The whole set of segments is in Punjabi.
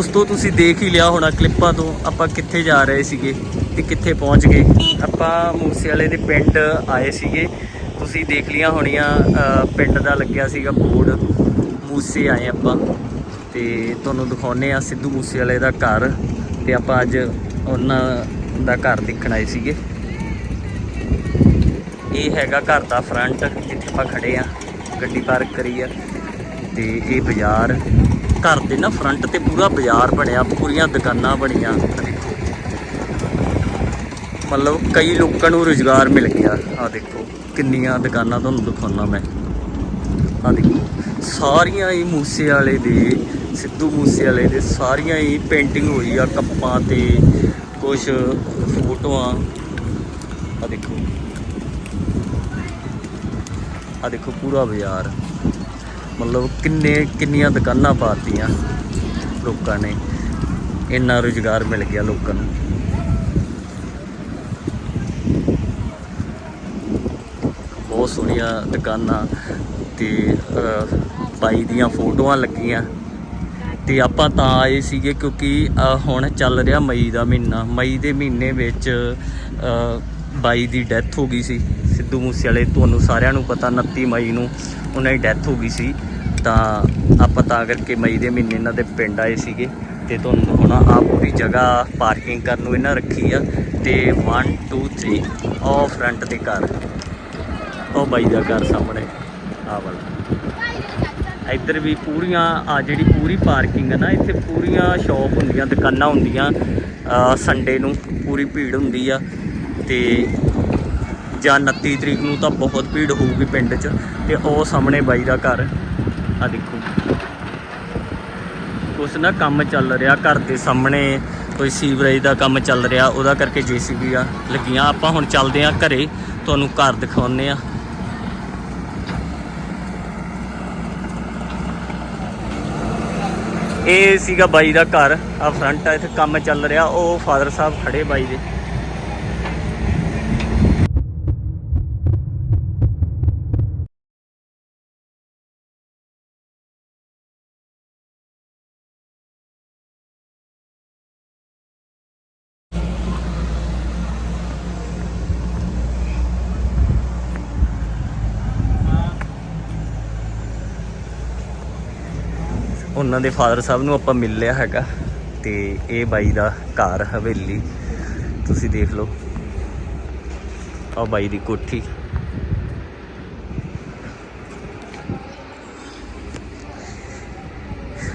ਦੋਸਤੋ, ਤੁਸੀਂ ਦੇਖ ਹੀ ਲਿਆ ਹੋਣਾ ਕਲਿੱਪਾਂ ਤੋਂ ਆਪਾਂ ਕਿੱਥੇ ਜਾ ਰਹੇ ਸੀਗੇ ਤੇ ਕਿੱਥੇ ਪਹੁੰਚ ਗਏ। ਆਪਾਂ ਮੂਸੇ ਵਾਲੇ ਦੇ ਪਿੰਡ ਆਏ ਸੀਗੇ। ਤੁਸੀਂ ਦੇਖ ਲੀਆਂ ਹੋਣੀਆਂ ਪਿੰਡ ਦਾ ਲੱਗਿਆ ਸੀਗਾ ਬੋਰਡ। ਮੂਸੇ ਆਏ ਆਪਾਂ ਤੇ ਤੁਹਾਨੂੰ ਦਿਖਾਉਨੇ ਆ ਸਿੱਧੂ ਮੂਸੇ ਵਾਲੇ ਦਾ ਘਰ ਤੇ ਆਪਾਂ ਅੱਜ ਉਹਨਾਂ ਦਾ ਘਰ ਦੇਖਣ ਆਏ ਸੀਗੇ। ਇਹ ਹੈਗਾ ਘਰ ਦਾ ਫਰੰਟ ਜਿੱਥੇ ਆਪਾਂ ਖੜੇ ਆ ਗੱਡੀ ਪਾਰਕ ਕਰੀ ਆ ਤੇ ਇਹ ਬਾਜ਼ਾਰ। ਘਰ ਦੇ ਨਾ ਫਰੰਟ ਤੇ ਪੂਰਾ ਬਾਜ਼ਾਰ ਬਣਿਆ, ਪੂਰੀਆਂ ਦੁਕਾਨਾਂ ਬਣੀਆਂ। ਦੇਖੋ ਮਤਲਬ ਕਈ ਲੋਕਾਂ ਨੂੰ ਰੁਜ਼ਗਾਰ ਮਿਲ ਗਿਆ। ਆ ਦੇਖੋ, ਕਿੰਨੀਆਂ ਦੁਕਾਨਾਂ ਤੁਹਾਨੂੰ ਦਿਖਾਉਣਾ ਮੈਂ। ਆ ਦੇਖੋ, ਸਾਰੀਆਂ ਹੀ ਮੂਸੇ ਵਾਲੇ ਦੇ, ਸਿੱਧੂ ਮੂਸੇ ਵਾਲੇ ਦੇ, ਸਾਰੀਆਂ ਹੀ ਪੇਂਟਿੰਗ ਹੋਈ ਆ, ਕੱਪਾਂ ਤੇ ਕੁਝ ਫੋਟੋਆਂ। ਆ ਦੇਖੋ। ਆ ਦੇਖੋ, ਪੂਰਾ ਬਾਜ਼ਾਰ। ਮਤਲਬ ਕਿੰਨੇ ਕਿੰਨੀਆਂ ਦੁਕਾਨਾਂ ਪਾਤੀਆਂ ਲੋਕਾਂ ਨੇ। ਇੰਨਾ ਰੁਜ਼ਗਾਰ ਮਿਲ ਗਿਆ ਲੋਕਾਂ ਨੂੰ। ਬਹੁਤ ਸੋਹਣੀਆਂ ਦੁਕਾਨਾਂ ਤੇ ਅਹ, ਬਾਈ ਦੀਆਂ ਫੋਟੋਆਂ ਲੱਗੀਆਂ। ਤੇ ਆਪਾਂ ਤਾਂ ਆਏ ਸੀਗੇ ਕਿਉਂਕਿ ਹੁਣ ਚੱਲ ਰਿਹਾ ਮਈ ਦਾ ਮਹੀਨਾ। ਮਈ ਦੇ ਮਹੀਨੇ ਵਿੱਚ ਬਾਈ ਦੀ ਡੈਥ ਹੋ ਗਈ ਸੀ। ਸਿੱਧੂ ਮੂਸੇਵਾਲੇ ਤੁਹਾਨੂੰ ਸਾਰਿਆਂ ਨੂੰ ਪਤਾ 29 ਮਈ ਨੂੰ ਉਹਨਾਂ ਦੀ ਡੈਥ ਹੋ ਗਈ ਸੀ। ਤਾਂ ਆਪਾਂ ਤਾਂ ਕਰਕੇ ਮਈ ਦੇ ਮਹੀਨੇ ਇਹਨਾਂ ਦੇ ਪਿੰਡ ਆਏ ਸੀਗੇ ਤੇ ਤੁਹਾਨੂੰ ਦਿਖਾਉਣਾ ਆ ਪੂਰੀ ਜਗ੍ਹਾ ਪਾਰਕਿੰਗ ਕਰਨ ਨੂੰ ਇਹਨਾਂ ਰੱਖੀ ਆ ਤੇ 1 2 3 ਉਹ ਫਰੰਟ ਦੇ ਘਰ। ਉਹ ਬਾਈ ਦਾ ਘਰ ਸਾਹਮਣੇ ਆ ਵਾਲਾ। ਇੱਧਰ ਵੀ ਪੂਰੀਆਂ ਆ ਜਿਹੜੀ ਪੂਰੀ ਪਾਰਕਿੰਗ ਹੈ ਨਾ, ਇੱਥੇ ਪੂਰੀਆਂ ਸ਼ਾਪ ਹੁੰਦੀਆਂ, ਦੁਕਾਨਾਂ ਹੁੰਦੀਆਂ ਸੰਡੇ ਨੂੰ ਪੂਰੀ ਭੀੜ ਹੁੰਦੀ ਆ ਤੇ ਜਾਂ 29 ਤਰੀਕ ਨੂੰ ਤਾਂ ਬਹੁਤ ਭੀੜ ਹੋਊਗੀ ਪਿੰਡ 'ਚ ਤੇ ਉਹ ਸਾਹਮਣੇ ਬਾਈ ਦਾ ਘਰ। ਆ ਦੇਖੋ। ਕੁਛ ਨਾ ਕੰਮ ਚੱਲ ਰਿਹਾ, ਘਰ ਦੇ ਸਾਹਮਣੇ ਕੋਈ ਸੀਵਰੇਜ ਦਾ ਕੰਮ ਚੱਲ ਰਿਹਾ, ਉਹਦਾ ਕਰਕੇ ਜੀਸੀਬੀ ਆ ਲੱਗੀਆਂ। ਆਪਾਂ ਹੁਣ ਚੱਲਦੇ ਆ ਘਰੇ, ਤੁਹਾਨੂੰ ਘਰ ਦਿਖਾਉਨੇ ਆ ਇਹ ਸੀਗਾ ਬਾਈ ਦਾ ਘਰ ਆ ਫਰੰਟ ਆ, ਇੱਥੇ ਕੰਮ ਚੱਲ ਰਿਹਾ, ਉਹ ਫਾਦਰ ਸਾਹਿਬ ਖੜੇ ਬਾਈ ਦੇ। ਉਹਨਾਂ ਦੇ ਫਾਦਰ ਸਾਹਿਬ ਨੂੰ ਆਪਾਂ ਮਿਲ ਲਿਆ ਹੈਗਾ ਤੇ ਇਹ ਬਾਈ ਦਾ ਘਰ ਹਵੇਲੀ। ਤੁਸੀਂ ਦੇਖ ਲਓ। ਆ ਬਾਈ ਦੀ ਕੋਠੀ।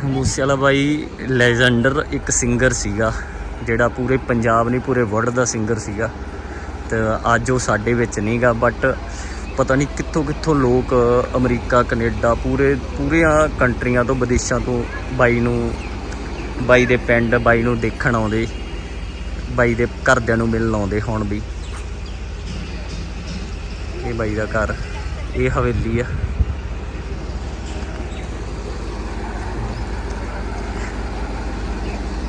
ਮੂਸੇਵਾਲਾ ਬਾਈ ਲੈਜੈਂਡਰ ਇੱਕ ਸਿੰਗਰ ਸੀਗਾ, ਜਿਹੜਾ ਪੂਰੇ ਪੰਜਾਬ ਨਹੀਂ, ਪੂਰੇ ਵਰਲਡ ਦਾ ਸਿੰਗਰ ਸੀਗਾ। ਤੇ ਅੱਜ ਉਹ ਸਾਡੇ ਵਿੱਚ ਨਹੀਂਗਾ ਬਟ ਪਤਾ ਨਹੀਂ ਕਿੱਥੋਂ ਕਿੱਥੋਂ ਲੋਕ ਅਮਰੀਕਾ, ਕੈਨੇਡਾ, ਪੂਰੇ, ਪੂਰੀਆਂ ਕੰਟਰੀਆਂ ਤੋਂ, ਵਿਦੇਸ਼ਾਂ ਤੋਂ ਬਾਈ ਨੂੰ, ਬਾਈ ਦੇ ਪਿੰਡ, ਬਾਈ ਨੂੰ ਦੇਖਣ ਆਉਂਦੇ, ਬਾਈ ਦੇ ਘਰਦਿਆਂ ਨੂੰ ਮਿਲਣ ਆਉਂਦੇ ਹੁਣ ਵੀ। ਇਹ ਬਾਈ ਦਾ ਘਰ, ਇਹ ਹਵੇਲੀ ਆ।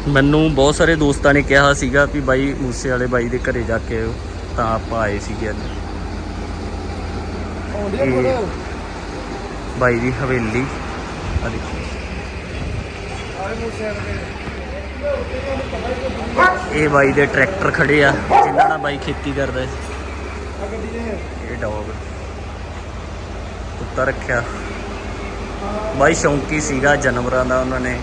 ਮੈਨੂੰ ਬਹੁਤ ਸਾਰੇ ਦੋਸਤਾਂ ਨੇ ਕਿਹਾ ਸੀਗਾ ਵੀ ਬਾਈ ਮੂਸੇ ਵਾਲੇ ਬਾਈ ਦੇ ਘਰੇ ਜਾ ਕੇ ਆਇਓ ਤਾਂ ਆਪਾਂ ਆਏ ਸੀਗੇ ਅੱਜ। ਇਹ ਬਾਈ ਦੀ ਹਵੇਲੀ। ਆ ਦੇਖੋ। ਇਹ ਬਾਈ ਦੇ ਟਰੈਕਟਰ ਖੜੇ ਆ ਜਿਨ੍ਹਾਂ ਨਾਲ ਬਾਈ ਖੇਤੀ ਕਰਦਾ ਹੈ। ਇਹ ਡੌਗ। ਕੁੱਤਾ ਰੱਖਿਆ। ਬਾਈ ਸ਼ੌਂਕੀ ਸੀਗਾ ਜਾਨਵਰਾਂ ਦਾ ਉਹਨਾਂ ਨੇ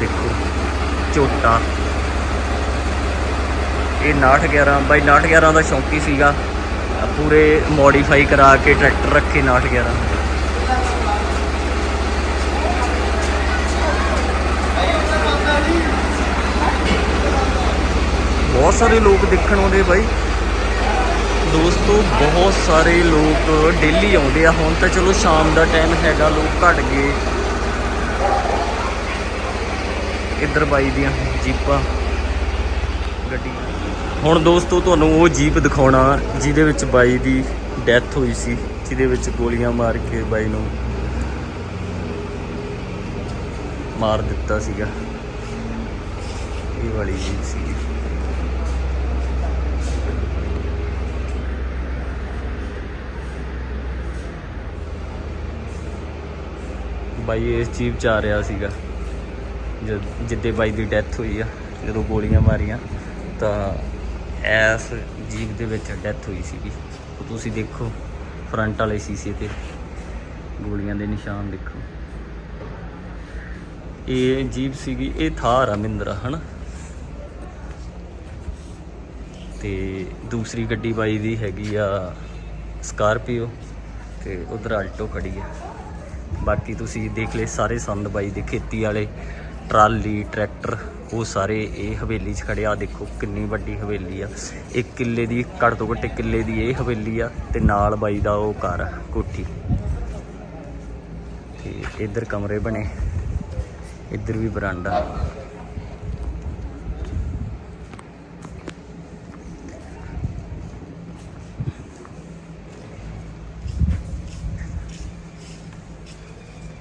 ਦੇਖੋ ਝੋਟਾ। ਇਹ 911 ਬਾਈ 911 ਦਾ ਸ਼ੌਂਕੀ ਸੀਗਾ। ਪੂਰੇ ਮੋਡੀਫਾਈ ਕਰਾ ਕੇ ਟਰੈਕਟਰ ਰੱਖੇ 911 ਬਹੁਤ ਸਾਰੇ ਲੋਕ ਦੇਖਣ ਆਉਂਦੇ ਬਾਈ। ਦੋਸਤੋ, ਬਹੁਤ ਸਾਰੇ ਲੋਕ ਡੇਲੀ ਆਉਂਦੇ ਆ। ਹੁਣ ਤਾਂ ਚਲੋ ਸ਼ਾਮ ਦਾ ਟਾਈਮ ਹੈਗਾ, ਲੋਕ ਘਟ ਗਏ। ਇੱਧਰ ਬਾਈ ਦੀਆਂ ਜੀਪਾਂ, ਗੱਡੀ। ਹੁਣ ਦੋਸਤੋ, ਤੁਹਾਨੂੰ ਉਹ ਜੀਪ ਦਿਖਾਉਣਾ, ਜਿਹਦੇ ਵਿੱਚ ਬਾਈ ਦੀ ਡੈਥ ਹੋਈ ਸੀ, ਜਿਹਦੇ ਵਿੱਚ ਗੋਲੀਆਂ ਮਾਰ ਕੇ ਬਾਈ ਨੂੰ ਮਾਰ ਦਿੱਤਾ ਸੀਗਾ। ਇਹ ਵਾਲੀ ਜੀਪ ਸੀ ਬਾਈ ਇਸ ਜੀਪ ਚ ਆ ਰਿਹਾ ਸੀਗਾ। ਜਦ ਜਿੱਦੇ ਬਾਈ ਦੀ ਡੈਥ ਹੋਈ ਆ, ਜਦੋਂ ਗੋਲੀਆਂ ਮਾਰੀਆਂ, ਤਾਂ ਐਸ ਜੀਪ ਦੇ ਵਿੱਚ ਡੈਥ ਹੋਈ ਸੀਗੀ। ਉਹ ਤੁਸੀਂ ਦੇਖੋ ਫਰੰਟ ਵਾਲੇ ਸ਼ੀਸ਼ੇ ਤੇ ਗੋਲੀਆਂ ਦੇ ਨਿਸ਼ਾਨ ਦੇਖੋ। ਇਹ ਜੀਪ ਸੀਗੀ, ਇਹ ਥਾਰ ਆ ਮਹਿੰਦਰਾ, ਹਨਾ? ਤੇ ਦੂਸਰੀ ਗੱਡੀ ਬਾਈ ਦੀ ਹੈਗੀ ਆ ਸਕਾਰਪੀਓ, ਤੇ ਉਧਰ ਆਲਟੋ ਖੜੀ ਆ। ਬਾਕੀ ਤੁਸੀਂ ਦੇਖ ਲਏ ਸਾਰੇ ਸੰਦ ਬਾਈ ਦੇ ਖੇਤੀ ਵਾਲੇ। ਟਰਾਲੀ, ਟਰੈਕਟਰ, ਉਹ ਸਾਰੇ ਇਹ ਹਵੇਲੀ 'ਚ ਖੜੇ ਦੇਖੋ ਕਿੰਨੀ ਵੱਡੀ ਹਵੇਲੀ ਆ। ਇੱਕ ਕਿੱਲੇ ਦੀ, ਘੱਟ ਤੋਂ ਘੱਟ ਇੱਕ ਕਿੱਲੇ ਦੀ ਇਹ ਹਵੇਲੀ ਆ ਤੇ ਨਾਲ ਬਾਈ ਦਾ ਉਹ ਘਰ ਆ, ਕੋਠੀ। ਤੇ ਇੱਧਰ ਕਮਰੇ ਬਣੇ, ਇੱਧਰ ਵੀ ਬਰਾਂਡਾ।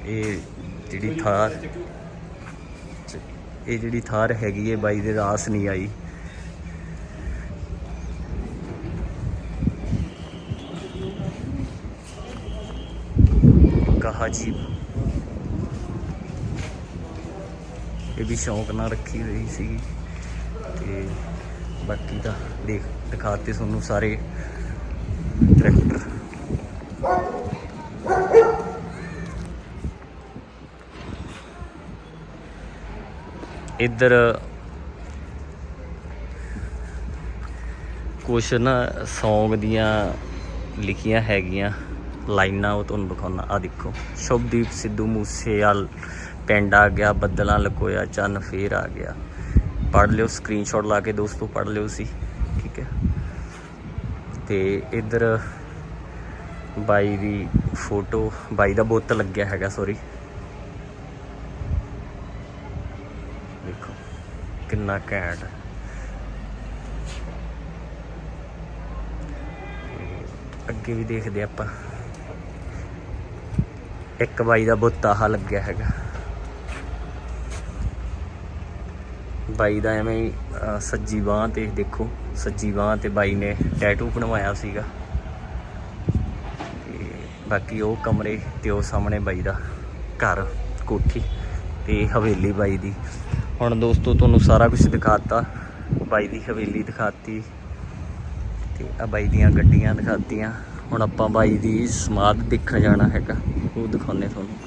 ਇਹ ਜਿਹੜੀ ਥਾਰ ਇਹ ਜਿਹੜੀ ਥਾਰ ਹੈਗੀ ਹੈ ਬਾਈ ਦੇ ਰਾਸ ਨਹੀਂ ਆਈ। ਕਹਾ ਜੀ। ਇਹ ਵੀ ਸ਼ੌਂਕ ਨਾਲ ਰੱਖੀ ਹੋਈ ਸੀ ਤੇ ਬਾਕੀ ਤਾਂ ਦੇਖ, ਦਿਖਾਤੇ ਤੁਹਾਨੂੰ ਸਾਰੇ। ਟਰੈਕਟਰ। ਇੱਧਰ ਕੁਛ ਨਾ ਸੌਂਗ ਦੀਆਂ ਲਿਖੀਆਂ ਹੈਗੀਆਂ ਲਾਈਨਾਂ ਉਹ ਤੁਹਾਨੂੰ ਦਿਖਾਉਣਾ ਆ ਦੇਖੋ, ਸ਼ੁਭਦੀਪ ਸਿੱਧੂ ਮੂਸੇਵਾਲ, ਪਿੰਡ ਆ ਗਿਆ, ਬੱਦਲਾਂ ਲਕੋਇਆ, ਚੰਨ ਫੇਰ ਆ ਗਿਆ। ਪੜ ਲਿਓ ਸਕਰੀਨਸ਼ਾਟ ਲਾ ਕੇ ਦੋਸਤੋ ਪੜ ਲਿਓ ਸੀ, ਠੀਕ ਹੈ। ਤੇ ਇੱਧਰ ਬਾਈ ਦੀ ਫੋਟੋ ਬਾਈ ਦਾ ਬੁੱਤ ਲੱਗਿਆ ਹੈਗਾ ਸੌਰੀ ਦੇਖੋ ਕਿੰਨਾ ਘੈਂਟ। ਅੱਗੇ ਵੀ ਦੇਖਦੇ ਆਪਾਂ। ਇੱਕ ਬਾਈ ਦਾ ਬੁੱਤ ਆਹ ਲੱਗਿਆ ਹੈਗਾ। ਬਾਈ ਦਾ ਐਵੇਂ ਹੀ ਸੱਜੀ ਬਾਹ ਤੇ ਦੇਖੋ। ਸੱਜੀ ਬਾਹ ਤੇ ਬਾਈ ਨੇ ਟੈਟੂ ਬਣਵਾਇਆ ਸੀਗਾ। ਤੇ ਬਾਕੀ ਉਹ ਕਮਰੇ ਤੇ ਉਹ ਸਾਹਮਣੇ ਬਾਈ ਦਾ ਘਰ, ਕੋਠੀ ਤੇ ਹਵੇਲੀ ਬਾਈ ਦੀ। ਹੁਣ ਦੋਸਤੋ ਤੁਹਾਨੂੰ ਸਾਰਾ ਕੁਝ ਦਿਖਾਤਾ। ਬਾਈ ਦੀ ਹਵੇਲੀ ਦਿਖਾਤੀ ਤੇ ਆ ਬਾਈ ਦੀਆਂ ਗੱਡੀਆਂ ਦਿਖਾਤੀਆਂ। ਹੁਣ ਆਪਾਂ ਬਾਈ ਦੀ ਸਮਾਧ ਦੇਖਣ ਜਾਣਾ ਹੈਗਾ। ਉਹ ਦਿਖਾਉਣੇ ਤੁਹਾਨੂੰ।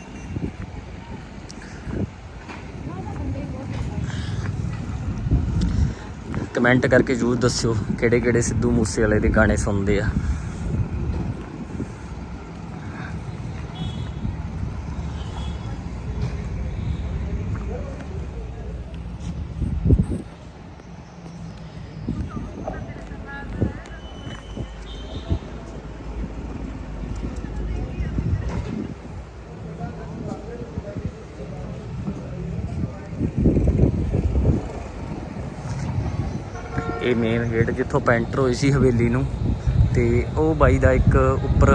ਕਮੈਂਟ ਕਰਕੇ ਜਰੂਰ ਦੱਸਿਓ ਕਿਹੜੇ ਕਿਹੜੇ ਸਿੱਧੂ ਮੂਸੇ ਵਾਲੇ ਦੇ ਗਾਣੇ ਸੁਣਦੇ ਆ। ਇਹ ਜਿੱਥੋਂ ਪੈਂਟਰ ਹੋਈ ਸੀ ਹਵੇਲੀ ਨੂੰ ਤੇ ਉਹ ਬਾਈ ਦਾ ਇੱਕ ਉੱਪਰ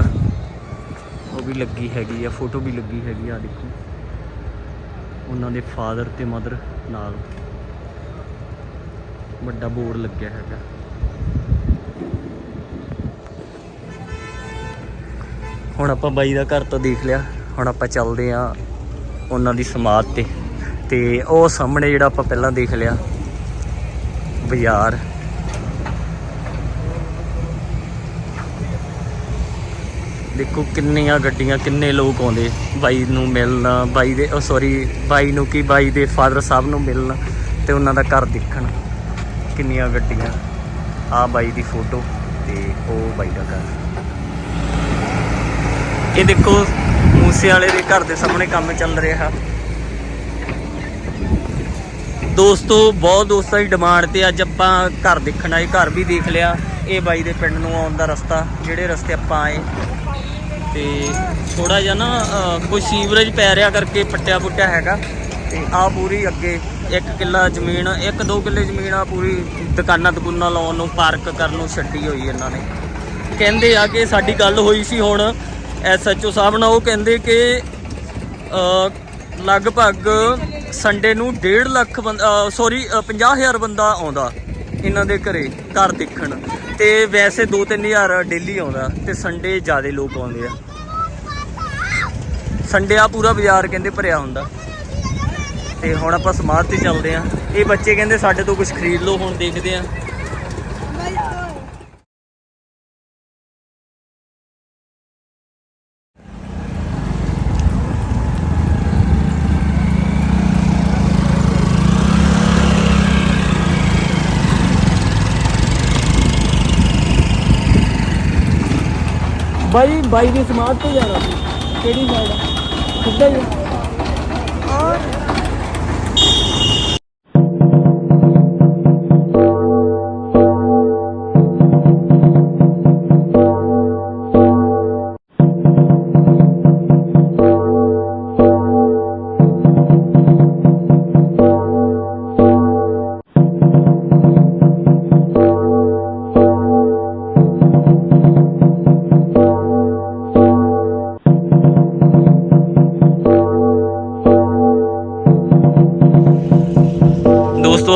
ਉਹ ਵੀ ਲੱਗੀ ਹੈਗੀ ਆ, ਫੋਟੋ ਵੀ ਲੱਗੀ ਹੈਗੀ ਆ ਦੇਖੋ। ਉਹਨਾਂ ਦੇ ਫਾਦਰ ਤੇ ਮਦਰ ਨਾਲ ਵੱਡਾ ਬੋਰਡ ਲੱਗਿਆ ਹੈਗਾ। ਹੁਣ ਆਪਾਂ ਬਾਈ ਦਾ ਘਰ ਤਾਂ ਦੇਖ ਲਿਆ, ਹੁਣ ਆਪਾਂ ਚੱਲਦੇ ਆ ਉਹਨਾਂ ਦੀ ਸਮਾਧ ਤੇ। ਤੇ ਉਹ ਸਾਹਮਣੇ ਜਿਹੜਾ ਆਪਾਂ ਪਹਿਲਾਂ ਦੇਖ ਲਿਆ, ਬਾਜ਼ਾਰ। ਦੇਖੋ ਕਿੰਨੀਆਂ ਗੱਡੀਆਂ, ਕਿੰਨੇ ਲੋਕ ਆਉਂਦੇ। ਬਾਈ ਨੂੰ ਮਿਲਣ, ਬਾਈ ਦੇ, ਉਹ ਸੌਰੀ ਬਾਈ ਨੂੰ ਕੀ, ਬਾਈ ਦੇ ਫਾਦਰ ਸਾਹਿਬ ਨੂੰ ਮਿਲਣ ਤੇ ਉਹਨਾਂ ਦਾ ਘਰ ਦੇਖਣ। ਕਿੰਨੀਆਂ ਗੱਡੀਆਂ। ਆ ਬਾਈ ਦੀ ਫੋਟੋ ਤੇ ਉਹ ਬਾਈ ਦਾ ਘਰ। ਇਹ ਦੇਖੋ, ਮੂਸੇ ਵਾਲੇ ਦੇ ਘਰ ਦੇ ਸਾਹਮਣੇ ਕੰਮ ਚੱਲ ਰਿਹਾ। ਦੋਸਤੋ, ਬਹੁਤ ਦੋਸਤਾਂ ਦੀ ਡਿਮਾਂਡ ਤੇ ਅੱਜ ਆਪਾਂ ਘਰ ਦੇਖਣ ਆਏ, ਘਰ ਵੀ ਦੇਖ ਲਿਆ। ਇਹ ਬਾਈ ਦੇ ਪਿੰਡ ਨੂੰ ਆਉਣ ਦਾ ਰਸਤਾ, ਜਿਹੜੇ ਰਸਤੇ ਆਪਾਂ ਆਏ। ਤੇ ਥੋੜਾ ਜਿਹਾ ਨਾ ਅ, ਕੋਈ ਸੀਵਰੇਜ ਪੈ ਰਿਹਾ ਕਰਕੇ ਪੱਟਿਆ ਪੁੱਟਿਆ ਹੈਗਾ। ਤੇ ਆ ਪੂਰੀ ਅੱਗੇ ਇੱਕ ਕਿੱਲਾ ਜ਼ਮੀਨ ਇੱਕ ਦੋ ਕਿੱਲੇ ਜ਼ਮੀਨ ਆ ਪੂਰੀ ਦੁਕਾਨਾਂ ਦੁਕਾਨਾਂ ਲਾਉਣ ਨੂੰ ਪਾਰਕ ਕਰਨ ਨੂੰ ਛੱਡੀ ਹੋਈ ਇਹਨਾਂ ਨੇ। ਕਹਿੰਦੇ ਆ ਕਿ ਸਾਡੀ ਗੱਲ ਹੋਈ ਸੀ ਹੁਣ ਐਸਐਚਓ ਸਾਹਿਬ ਨਾਲ ਉਹ ਕਹਿੰਦੇ ਕਿ ਅ, ਲਗਭਗ ਸੰਡੇ ਨੂੰ 1.5 ਲੱਖ ਬੰਦਾ ਸੌਰੀ 50000 ਬੰਦਾ ਆਉਂਦਾ ਇਹਨਾਂ ਦੇ ਘਰੇ ਘਰ ਦੇਖਣ। ਤੇ ਵੈਸੇ 2-3000 ਡੇਲੀ ਆਉਂਦਾ ਤੇ ਸੰਡੇ ਜ਼ਿਆਦਾ ਲੋਕ ਆਉਂਦੇ ਆ। ਸੰਡੇ ਆ ਪੂਰਾ ਬਾਜ਼ਾਰ ਕਹਿੰਦੇ ਭਰਿਆ ਹੁੰਦਾ। ਤੇ ਹੁਣ ਆਪਾਂ ਸਮਾਧ ਤੇ ਚੱਲਦੇ ਆ। ਇਹ ਬੱਚੇ ਕਹਿੰਦੇ ਸਾਡੇ ਤੋਂ ਕੁਝ ਖਰੀਦ ਲਓ, ਹੁਣ ਦੇਖਦੇ ਆ। ਬਾਈ ਬਾਈ ਦੀ ਸਮਾਧ ਤੇ ਜਾਣਾ ਸੀ। ਕਿਹੜੀ ਸਾਈਡ ਆ ਸਿੱਧਾ ਹੀ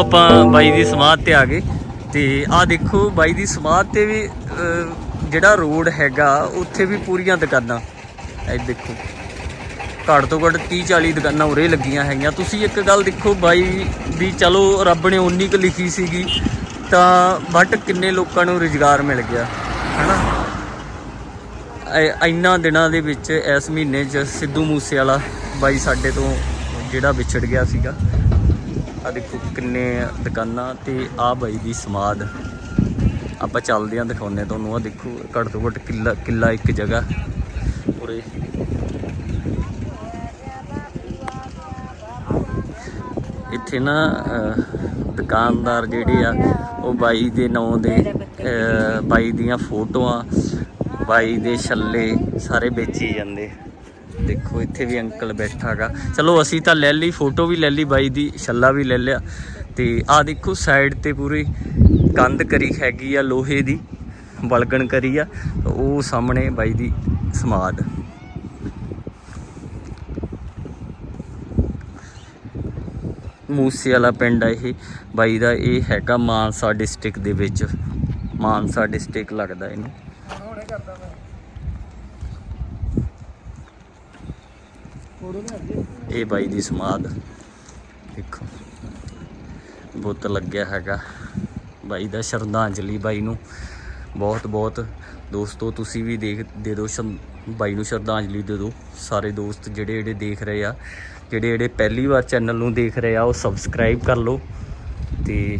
ਆਪਾਂ ਬਾਈ ਦੀ ਸਮਾਧ ਤੇ ਆ ਗਏ ਤੇ ਆਹ ਦੇਖੋ ਬਾਈ ਦੀ ਸਮਾਧ ਤੇ ਵੀ ਜਿਹੜਾ ਰੋਡ ਹੈਗਾ, ਉੱਥੇ ਵੀ ਪੂਰੀਆਂ ਦੁਕਾਨਾਂ। ਇਹ ਦੇਖੋ। ਘੱਟ ਤੋਂ ਘੱਟ 30 40 ਦੁਕਾਨਾਂ ਉਰੇ ਲੱਗੀਆਂ ਹੈਗੀਆਂ। ਤੁਸੀਂ ਇੱਕ ਗੱਲ ਦੇਖੋ ਬਾਈ ਵੀ ਚਲੋ ਰੱਬ ਨੇ ਉਨੀ ਕੁ ਲਿਖੀ ਸੀਗੀ, ਤਾਂ ਬਟ ਕਿੰਨੇ ਲੋਕਾਂ ਨੂੰ ਰੁਜ਼ਗਾਰ ਮਿਲ ਗਿਆ, ਹਨਾ? ਇਹ- ਇੰਨਾ ਦਿਨਾਂ ਦੇ ਵਿੱਚ, ਇਸ ਮਹੀਨੇ 'ਚ ਸਿੱਧੂ ਮੂਸੇ ਵਾਲਾ ਬਾਈ ਸਾਡੇ ਤੋਂ ਜਿਹੜਾ ਵਿਛੜ ਗਿਆ ਸੀਗਾ। ਆ ਦੇਖੋ ਕਿੰਨੇ ਦੁਕਾਨਾਂ ਤੇ ਆ ਬਾਈ ਦੀ ਸਮਾਦ। ਆਪਾਂ ਚੱਲਦੇ ਆਂ, ਦਿਖਾਉਂਦੇ ਆਂ ਤੁਹਾਨੂੰ। ਆ ਦੇਖੋ, ਘੱਟ ਤੋਂ ਘੱਟ ਕਿੱਲਾ ਕਿੱਲਾ ਇੱਕ ਜਗ੍ਹਾ। ਉਰੇ ਇੱਥੇ ਨਾ ਦੁਕਾਨਦਾਰ ਜਿਹੜੇ ਆ, ਉਹ ਬਾਈ ਦੇ ਨਾਂ ਦੇ ਬਾਈ ਦੀਆਂ ਫੋਟੋਆਂ, ਬਾਈ ਦੇ ਛੱਲੇ ਸਾਰੇ ਵੇਚੀ ਜਾਂਦੇ। ਦੇਖੋ, ਇੱਥੇ ਵੀ ਅੰਕਲ ਬੈਠਾ ਗਾ ਚਲੋ, ਅਸੀਂ ਤਾਂ ਲੈ ਲਈ ਫੋਟੋ ਵੀ ਲੈ ਲਈ, ਬਾਈ ਦੀ, ਛੱਲਾ ਵੀ ਲੈ ਲਿਆ। ਤੇ ਆ ਦੇਖੋ ਸਾਈਡ ਤੇ ਪੂਰੀ ਕੰਧ ਕਰੀ ਹੈਗੀ ਆ, ਲੋਹੇ ਦੀ ਬਲਗਣ ਕਰੀ ਆ। ਉਹ ਸਾਹਮਣੇ ਬਾਈ ਦੀ ਸਮਾਦ। ਮੂਸੇ ਵਾਲਾ ਪਿੰਡ ਆ ਇਹ। ਬਾਈ ਦਾ ਇਹ ਹੈਗਾ ਮਾਨਸਾ ਡਿਸਟ੍ਰਿਕਟ ਦੇ ਵਿੱਚ। ਮਾਨਸਾ ਡਿਸਟ੍ਰਿਕਟ ਲੱਗਦਾ ਇਹਨੂੰ। ਇਹ ਬਾਈ ਦੀ ਸਮਾਦ ਦੇਖੋ। ਬੁੱਤ ਲੱਗਿਆ ਹੈਗਾ। ਬਾਈ ਦਾ ਸ਼ਰਧਾਂਜਲੀ ਬਾਈ ਨੂੰ। ਬਹੁਤ ਬਹੁਤ ਦੋਸਤੋ, ਤੁਸੀਂ ਵੀ ਦੇਖ, ਦੇ ਦਿਓ ਸ਼ਰ- ਬਾਈ ਨੂੰ ਸ਼ਰਧਾਂਜਲੀ ਦੇ ਦਿਓ। ਸਾਰੇ ਦੋਸਤ ਜਿਹੜੇ ਜਿਹੜੇ ਦੇਖ ਰਹੇ ਆ, ਜਿਹੜੇ ਜਿਹੜੇ ਪਹਿਲੀ ਵਾਰ ਚੈਨਲ ਨੂੰ ਦੇਖ ਰਹੇ ਆ, ਉਹ ਸਬਸਕ੍ਰਾਈਬ ਕਰ ਲਓ। ਤੇ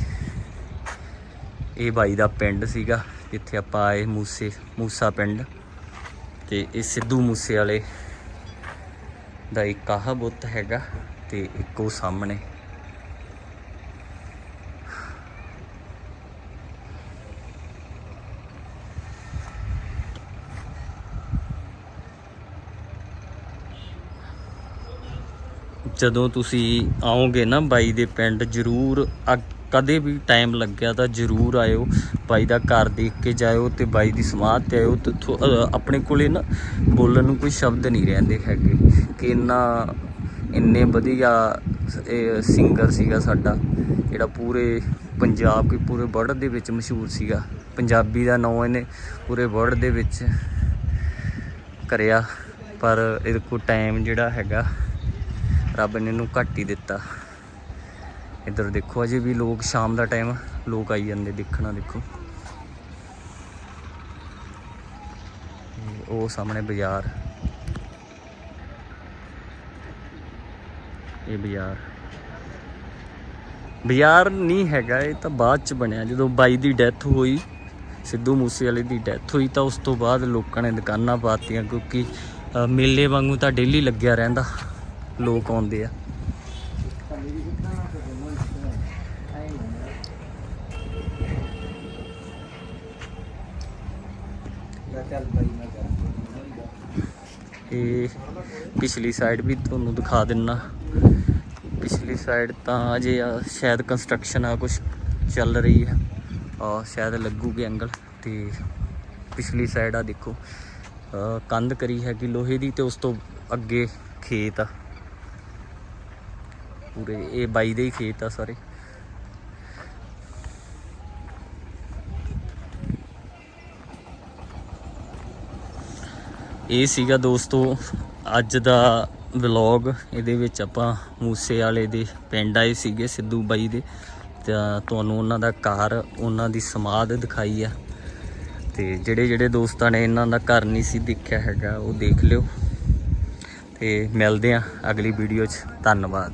ਇਹ ਬਾਈ ਦਾ ਪਿੰਡ ਸੀਗਾ, ਜਿੱਥੇ ਆਪਾਂ ਆਏ ਮੂਸੇ, ਮੂਸਾ ਪਿੰਡ। ਤੇ ਇਹ ਸਿੱਧੂ ਮੂਸੇ ਵਾਲੇ ਦਾ ਇੱਕ ਆਹ ਬੁੱਤ ਹੈਗਾ ਤੇ ਇੱਕ ਉਹ ਸਾਹਮਣੇ। ਜਦੋਂ ਤੁਸੀਂ ਆਓਗੇ ਨਾ ਬਾਈ ਦੇ ਪਿੰਡ, ਜ਼ਰੂਰ ਅ- ਕਦੇ ਵੀ ਟਾਈਮ ਲੱਗਿਆ ਤਾਂ ਜ਼ਰੂਰ ਆਇਓ, ਬਾਈ ਦਾ ਘਰ ਦੇਖ ਕੇ ਜਾਇਓ ਤੇ ਬਾਈ ਦੀ ਸਮਾਧ ਤੇ ਆਇਓ ਤੇ ਥੋ- ਆਪਣੇ ਕੋਲੇ ਨਾ ਬੋਲਣ ਨੂੰ ਕੋਈ ਸ਼ਬਦ ਨਹੀਂ ਰਹਿੰਦੇ ਹੈਗੇ ਕਿ ਇੰਨਾ, ਇੰਨੇ ਵਧੀਆ ਸਿੰਗਰ ਸੀਗਾ ਸਾਡਾ, ਜਿਹੜਾ ਪੂਰੇ ਪੰਜਾਬ ਕੇ ਪੂਰੇ ਵਰਲਡ ਦੇ ਵਿੱਚ ਮਸ਼ਹੂਰ ਸੀਗਾ। ਪੰਜਾਬੀ ਦਾ ਨਾਂ ਇਹਨੇ ਪੂਰੇ ਵਰਲਡ ਦੇ ਵਿੱਚ ਕਰਿਆ, ਪਰ ਇਹਦੇ ਕੋਲ ਟਾਈਮ ਜਿਹੜਾ ਹੈਗਾ, ਰੱਬ ਨੇ ਇਹਨੂੰ ਘੱਟ ਹੀ ਦਿੱਤਾ। ਇੱਧਰ ਦੇਖੋ ਅਜੇ ਵੀ ਲੋਕ ਸ਼ਾਮ ਦਾ ਟਾਈਮ ਲੋਕ ਆਈ ਜਾਂਦੇ ਦੇਖਣਾ ਦੇਖੋ। ਉਹ ਸਾਹਮਣੇ ਬਾਜ਼ਾਰ। ਇਹ ਬਾਜ਼ਾਰ। ਬਾਜ਼ਾਰ ਨਹੀਂ ਹੈਗਾ, ਇਹ ਤਾਂ ਬਾਅਦ ਚ ਬਣਿਆ। ਜਦੋਂ ਬਾਈ ਦੀ ਡੈਥ ਹੋਈ, ਸਿੱਧੂ ਮੂਸੇਵਾਲੇ ਦੀ ਡੈਥ ਹੋਈ, ਤਾਂ ਉਸ ਤੋਂ ਬਾਅਦ ਲੋਕਾਂ ਨੇ ਦੁਕਾਨਾਂ ਪਾਤੀਆਂ, ਕਿਉਂਕਿ ਮੇਲੇ ਵਾਂਗੂ ਤਾਂ ਡੇਲੀ ਲੱਗਿਆ ਰਹਿੰਦਾ, ਲੋਕ ਆਉਂਦੇ ਆ। ਇਹ ਪਿਛਲੀ ਸਾਈਡ ਵੀ ਤੁਹਾਨੂੰ ਦਿਖਾ ਦਿੰਨਾ। ਪਿਛਲੀ ਸਾਈਡ ਤਾਂ ਅਜੇ ਸ਼ਾਇਦ ਕੰਸਟਰਕਸ਼ਨ ਆ ਕੁਝ ਚੱਲ ਰਹੀ ਹੈ। ਆ ਸ਼ਾਇਦ ਲੱਗੂਗੀ ਐਂਗਲ ਤੇ ਪਿਛਲੀ ਸਾਈਡ ਆ ਦੇਖੋ। ਕੰਧ ਕਰੀ ਹੈਗੀ ਲੋਹੇ ਦੀ ਤੇ ਉਸ ਤੋਂ ਅੱਗੇ ਖੇਤ ਆ। ਪੂਰੇ, ਇਹ ਬਾਈ ਦੇ ਹੀ ਖੇਤ ਆ ਸਾਰੇ। ਇਹ ਸੀਗਾ ਦੋਸਤੋ, ਅੱਜ ਦਾ ਵਲੌਗ। ਇਹਦੇ ਵਿੱਚ ਆਪਾਂ ਮੂਸੇ ਵਾਲੇ ਦੇ ਪਿੰਡ ਆਏ ਸੀਗੇ, ਸਿੱਧੂ ਬਾਈ ਦੇ। ਤਾਂ ਤੁਹਾਨੂੰ ਉਹਨਾਂ ਦਾ ਘਰ, ਉਹਨਾਂ ਦੀ ਸਮਾਧ ਦਿਖਾਈ ਆ। ਤੇ ਜਿਹੜੇ ਜਿਹੜੇ ਦੋਸਤਾਂ ਨੇ ਇਹਨਾਂ ਦਾ ਘਰ ਨਹੀਂ ਸੀ ਦੇਖਿਆ ਹੈਗਾ, ਉਹ ਦੇਖ ਲਿਓ। ਤੇ ਮਿਲਦੇ ਆ ਅਗਲੀ ਵੀਡੀਓ 'ਚ। ਧੰਨਵਾਦ।